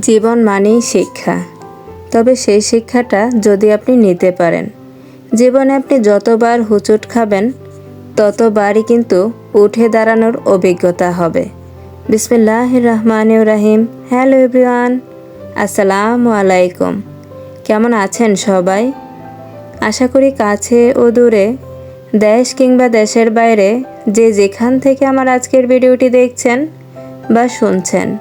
জীবন মানেই শিক্ষা। তবে সেই শিক্ষাটা যদি আপনি নিতে পারেন, জীবনে আপনি যতবার হুচুট খাবেন, ততবারই কিন্তু উঠে দাঁড়ানোর অভিজ্ঞতা হবে। বিসমিল্লাহ রহমান রাহিম। হ্যালো এভরিওয়ান, আসসালামু আলাইকুম। কেমন আছেন সবাই? আশা করি কাছে ও দূরে, দেশ কিংবা দেশের বাইরে যে যেখান থেকে আমার আজকের ভিডিওটি দেখছেন বা শুনছেন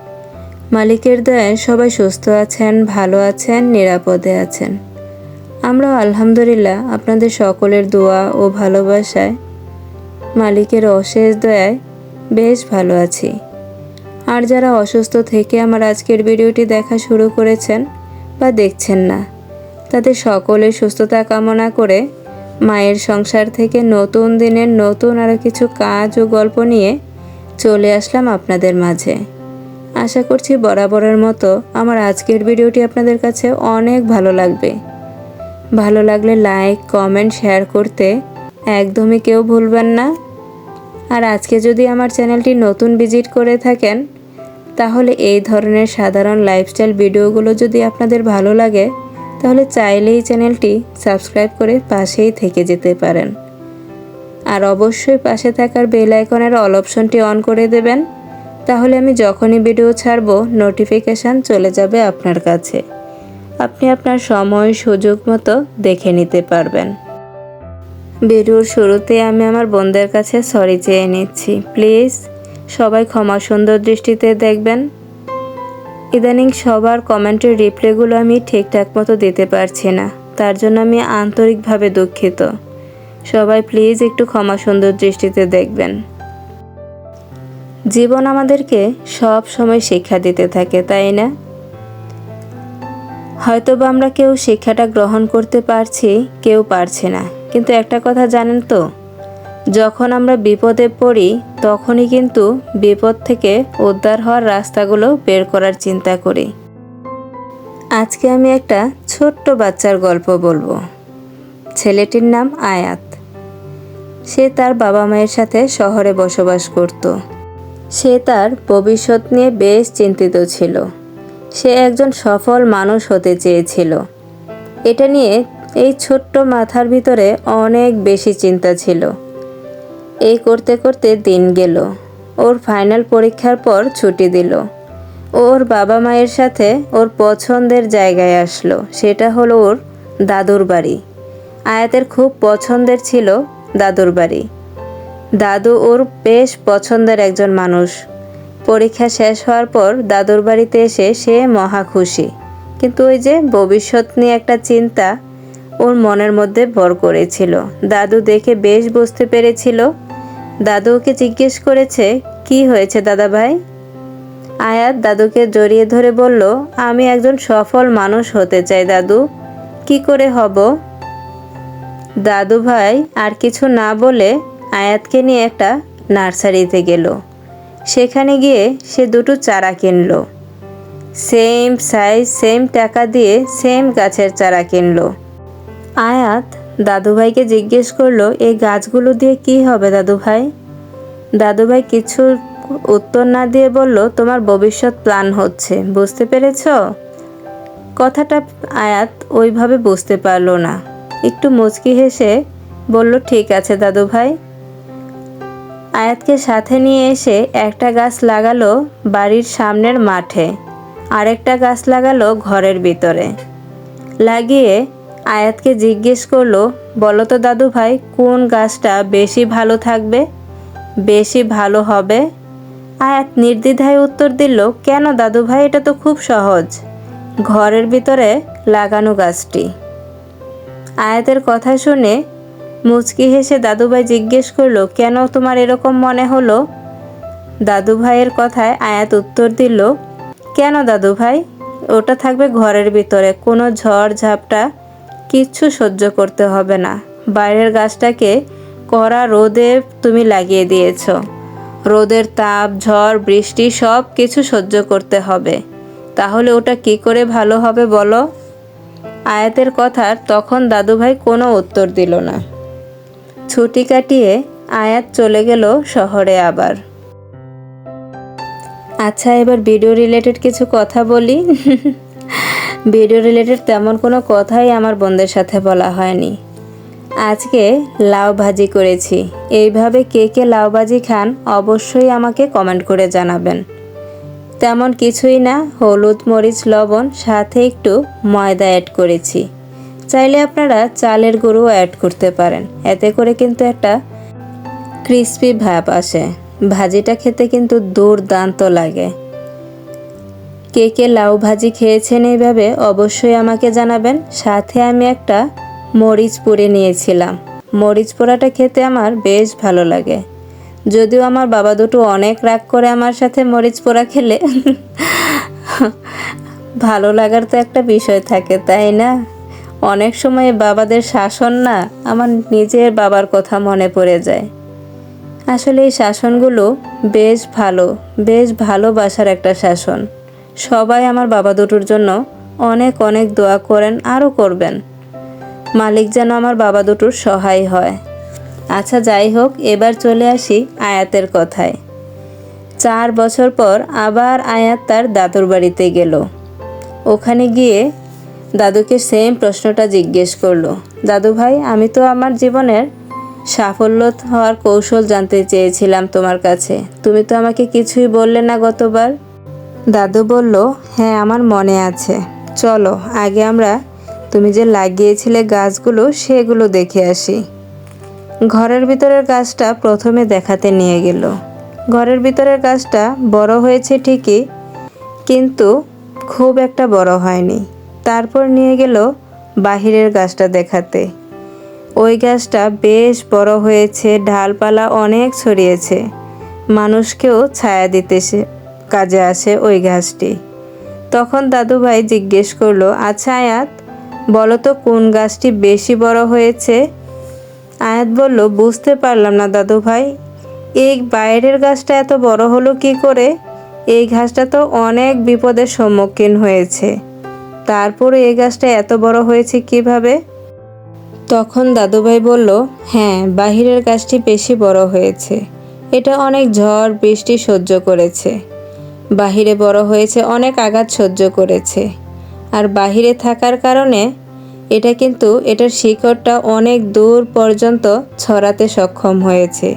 মালিকের দয়ায় সবাই সুস্থ আছেন, ভালো আছেন, নিরাপদে আছেন। আমরাও আলহামদুলিল্লাহ আপনাদের সকলের দোয়া ও ভালোবাসায়, মালিকের অশেষ দয়ায় বেশ ভালো আছি। আর যারা অসুস্থ থেকে আমার আজকের ভিডিওটি দেখা শুরু করেছেন বা দেখছেন না, তাদের সকলের সুস্থতা কামনা করে মায়ের সংসার থেকে নতুন দিনের নতুন আরও কিছু কাজ ও গল্প নিয়ে চলে আসলাম আপনাদের মাঝে। আশা করছি বরাবরের মতো আমার আজকের ভিডিওটি আপনাদের কাছে অনেক ভালো লাগবে। ভালো লাগলে লাইক, কমেন্ট, শেয়ার করতে একদমই কেউ ভুলবেন না। আর আজকে যদি আমার চ্যানেলটি নতুন ভিজিট করে থাকেন, তাহলে এই ধরনের সাধারণ লাইফস্টাইল ভিডিওগুলো যদি আপনাদের ভালো লাগে, তাহলে চাইলেই চ্যানেলটি সাবস্ক্রাইব করে পাশেই থেকে যেতে পারেন। আর অবশ্যই পাশে থাকার বেল আইকনের অল অপশনটি অন করে দেবেন। তাহলে আমি যখনই ভিডিও ছাড়ব নোটিফিকেশান চলে যাবে আপনার কাছে। আপনি আপনার সময়, সুযোগ মতো দেখে নিতে পারবেন। ভিডিওর শুরুতে আমি আমার বোনদের কাছে সরি চেয়ে নিচ্ছি। প্লিজ সবাই ক্ষমা সুন্দর দৃষ্টিতে দেখবেন। ইদানিং সবার কমেন্টের রিপ্লাইগুলো আমি ঠিকঠাক মতো দিতে পারছি না। তার জন্য আমি আন্তরিকভাবে দুঃখিত। সবাই প্লিজ একটু ক্ষমা সুন্দর দৃষ্টিতে দেখবেন। জীবন আমাদেরকে সব সময় শিক্ষা দিতে থাকে, তাই না? হয়তো বা আমরা কেউ শিক্ষাটা গ্রহণ করতে পারছি, কেউ পারছে না। কিন্তু একটা কথা জানেন তো, যখন আমরা বিপদে পড়ি, তখনই কিন্তু বিপদ থেকে উদ্ধার হওয়ার রাস্তাগুলো বের করার চিন্তা করি। আজকে আমি একটা ছোট্ট বাচ্চার গল্প বলব। ছেলেটির নাম আয়াত। সে তার বাবা মায়ের সাথে শহরে বসবাস করত। সে তার ভবিষ্যৎ নিয়ে বেশ চিন্তিত ছিল। সে একজন সফল মানুষ হতে চেয়েছিল। এটা নিয়ে এই ছোট্ট মাথার ভিতরে অনেক বেশি চিন্তা ছিল। এই করতে করতে দিন গেল। ওর ফাইনাল পরীক্ষার পর ছুটি দিল। ওর বাবা মায়ের সাথে ওর পছন্দের জায়গায় আসলো। সেটা হলো ওর দাদুর বাড়ি। আয়াতের খুব পছন্দের ছিল দাদুর বাড়ি। দাদু ওর বেশ পছন্দের একজন মানুষ। পরীক্ষা শেষ হওয়ার পর দাদুর বাড়িতে এসে সে মহা খুশি। কিন্তু ওই যে ভবিষ্যৎ নিয়ে একটা চিন্তা ওর মনের মধ্যে ভর করেছিল। দাদু দেখে বেশ বুঝতে পেরেছিল। দাদু ওকে জিজ্ঞেস করেছে, কি হয়েছে দাদা ভাই আয়াত দাদুকে জড়িয়ে ধরে বলল, আমি একজন সফল মানুষ হতে চাই দাদু। কি করে হব? দাদু ভাই আর কিছু না বলে আয়াতকে নিয়ে একটা নার্সারিতে গেল। সেখানে গিয়ে সে দুটো চারা কিনল। সেম সাইজ, সেম টাকা দিয়ে সেম গাছের চারা কিনল। আয়াত দাদুভাইকে জিজ্ঞেস করল, এই গাছগুলো দিয়ে কি হবে দাদুভাই? দাদুভাই কিছু উত্তর না দিয়ে বলল, তোমার ভবিষ্যৎ প্ল্যান হচ্ছে, বুঝতে পেরেছ? কথাটা আয়াত ওইভাবে বুঝতে পারল না। একটু মুচকি হেসে বলল, ঠিক আছে দাদুভাই। আয়াতকে সাথে নিয়ে এসে একটা গাছ লাগালো বাড়ির সামনের মাঠে। আরেকটা গাছ লাগালো ঘরের ভিতরে। লাগিয়ে আয়াতকে জিজ্ঞেস করল, বলো তো দাদু ভাই, কোন গাছটা বেশি ভালো থাকবে? বেশি ভালো হবে? আয়াত নির্দ্বিধায় উত্তর দিল, কেন দাদু ভাই, এটা তো খুব সহজ। ঘরের ভিতরে লাগানো গাছটি। আয়াতের কথা শুনে মুচকি হেসে দাদুভাই জিজ্ঞেস করল, কেন তোমার এরকম মনে হলো? দাদুভাইয়ের কথায় আয়াত উত্তর দিল, কেন দাদুভাই? ওটা থাকবে ঘরের ভিতরে। কোনো ঝড়, ঝাপটা কিচ্ছু সহ্য করতে হবে না। বাইরের গাছটাকে কড়া রোদে তুমি লাগিয়ে দিয়েছ। রোদের তাপ, ঝড়, বৃষ্টি সব কিছু সহ্য করতে হবে। তাহলে ওটা কি করে ভালো হবে বলো? আয়াতের কথার তখন দাদুভাই কোনো উত্তর দিল না। ছুটি কাটিয়ে আয়াত চলে গেল শহরে আবার। আচ্ছা এবার ভিডিও রিলেটেড কিছু কথা বলি। ভিডিও রিলেটেড তেমন কোনো কথাই আমার বোনদের সাথে বলা হয়নি। আজকে লাউ ভাজি করেছি। এইভাবে কে কে লাউ ভাজি খান অবশ্যই আমাকে কমেন্ট করে জানাবেন। তেমন কিছুই না, হলুদ, মরিচ, লবণ, সাথে একটু ময়দা অ্যাড করেছি। চাইলে আপনারা চালের গুঁড়ো অ্যাড করতে পারেন। এতে করে কিন্তু একটা ক্রিস্পি ভাব আসে। ভাজিটা খেতে কিন্তু দুর্দান্ত লাগে। কে কে লাউ ভাজি খেয়েছেন এইভাবে অবশ্যই আমাকে জানাবেন। সাথে আমি একটা মরিচ পুড়ে নিয়েছিলাম। মরিচ পোড়াটা খেতে আমার বেশ ভালো লাগে। যদিও আমার বাবা দুটো অনেক রাগ করে আমার সাথে মরিচ পোড়া খেলে। ভালো লাগার তো একটা বিষয় থাকে, তাই না? অনেক সময় বাবাদের শাসন না আমার নিজের বাবার কথা মনে পড়ে যায়। আসলে এই শাসনগুলো বেশ ভালো, বেশ ভালোবাসার একটা শাসন। সবাই আমার বাবা দুটোর জন্য অনেক অনেক দোয়া করেন, আরও করবেন। মালিক যেন আমার বাবা দুটোর সহায় হয়। আচ্ছা যাই হোক, এবার চলে আসি আয়াতের কথায়। চার বছর পর আবার আয়াত তার দাদুর বাড়িতে গেল। ওখানে গিয়ে দাদুকে সেম প্রশ্নটা জিজ্ঞেস করল। দাদু ভাই, আমি তো আমার জীবনের সাফল্য হওয়ার কৌশল জানতে চেয়েছিলাম তোমার কাছে। তুমি তো আমাকে কিছুই বললে না গতবার। দাদু বলল হ্যাঁ আমার মনে আছে। চলো, আগে আমরা তুমি যে লাগিয়েছিলে গাছগুলো, সেগুলো দেখে আসি। ঘরের ভিতরের গাছটা প্রথমে দেখাতে নিয়ে গেল। ঘরের ভিতরের গাছটা বড় হয়েছে ঠিকই, কিন্তু খুব একটা বড় হয়নি। তারপর নিয়ে গেল বাহিরের গাছটা দেখাতে। ওই গাছটা বেশ বড় হয়েছে, ঢালপালা অনেক ছড়িয়েছে। মানুষকেও ছায়া দিতে কাজে আসে ওই গাছটি। তখন দাদুভাই জিজ্ঞেস করল আচ্ছা আয়াত, বলো তো কোন গাছটি বেশি বড় হয়েছে? আয়াত বলল, বুঝতে পারলাম না দাদু ভাই এই বাইরের গাছটা এত বড় হলো কি করে? এই গাছটা তো অনেক বিপদের সম্মুখীন হয়েছে। তারপরে এই গাছটা এত বড় হয়েছে কীভাবে? তখন দাদুভাই বলল হ্যাঁ বাহিরের গাছটি বেশি বড় হয়েছে। এটা অনেক ঝড়, বৃষ্টি সহ্য করেছে। বাহিরে বড় হয়েছে, অনেক আঘাত সহ্য করেছে। আর বাহিরে থাকার কারণে এটা কিন্তু এটার শিকড়টা অনেক দূর পর্যন্ত ছড়াতে সক্ষম হয়েছে।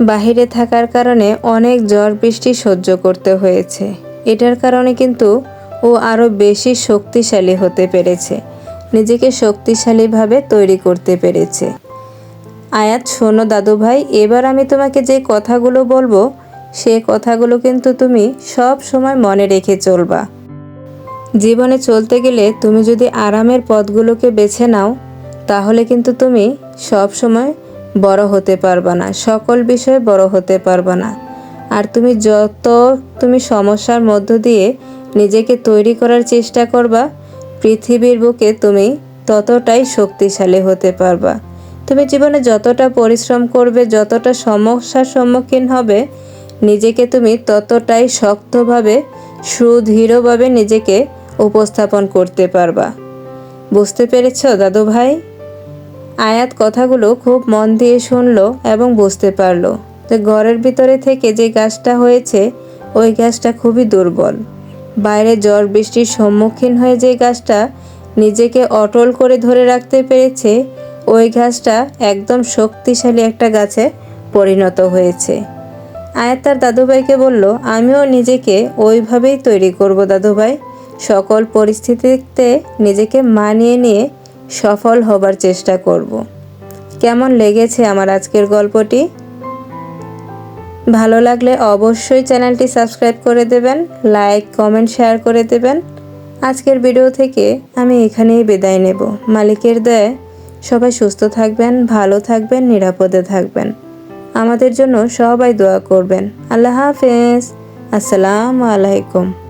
বাহিরে থাকার কারণে অনেক ঝড়, বৃষ্টি সহ্য করতে হয়েছে। এটার কারণে কিন্তু ও আরও বেশি শক্তিশালী হতে পেরেছে। নিজেকে শক্তিশালীভাবে তৈরি করতে পেরেছে। আয়াত, শোনো দাদু ভাই এবার আমি তোমাকে যে কথাগুলো বলব, সে কথাগুলো কিন্তু তুমি সব সময় মনে রেখে চলবা। জীবনে চলতে গেলে তুমি যদি আরামের পথগুলোকে বেছে নাও, তাহলে কিন্তু তুমি সব সময় বড় হতে পারবা না, সকল বিষয়ে বড় হতে পারবা না। আর তুমি যত তুমি সমস্যার মধ্য দিয়ে নিজেকে তৈরি করার চেষ্টা করবা, পৃথিবীর বুকে তুমি ততটাই শক্তিশালী হতে পারবা। তুমি জীবনে যতটা পরিশ্রম করবে, যতটা সমস্যার সম্মুখীন হবে, নিজেকে তুমি ততটাই শক্তভাবে, সুদৃঢ়ভাবে নিজেকে উপস্থাপন করতে পারবা। বুঝতে পেরেছ দাদু ভাই আয়াত কথাগুলো খুব মন দিয়ে শুনলো এবং বুঝতে পারল যে ঘরের ভিতরে থেকে যে গাছটা হয়েছে, ওই গাছটা খুবই দুর্বল। বাইরে ঝড় বৃষ্টির সম্মুখীন হয়ে যে গাছটা নিজেকে অটল করে ধরে রাখতে পেরেছে, ওই গাছটা একদম শক্তিশালী একটা গাছে পরিণত হয়েছে। আয়াত তার দাদুভাইকে বলল, আমিও নিজেকে ওইভাবেই তৈরি করব দাদুভাই। সকল পরিস্থিতিতে নিজেকে মানিয়ে নিয়ে সফল হবার চেষ্টা করব। কেমন লেগেছে আমার আজকের গল্পটি? ভালো লাগলে অবশ্যই চ্যানেলটি সাবস্ক্রাইব করে দেবেন, লাইক, কমেন্ট, শেয়ার করে দেবেন। আজকের ভিডিও থেকে আমি এখানেই বিদায় নেব। মালিকের দয়ে সবাই সুস্থ থাকবেন, ভালো থাকবেন, নিরাপদে থাকবেন। আমাদের জন্য সবাই দোয়া করবেন। আল্লাহ হাফেজ। আসসালামু আলাইকুম।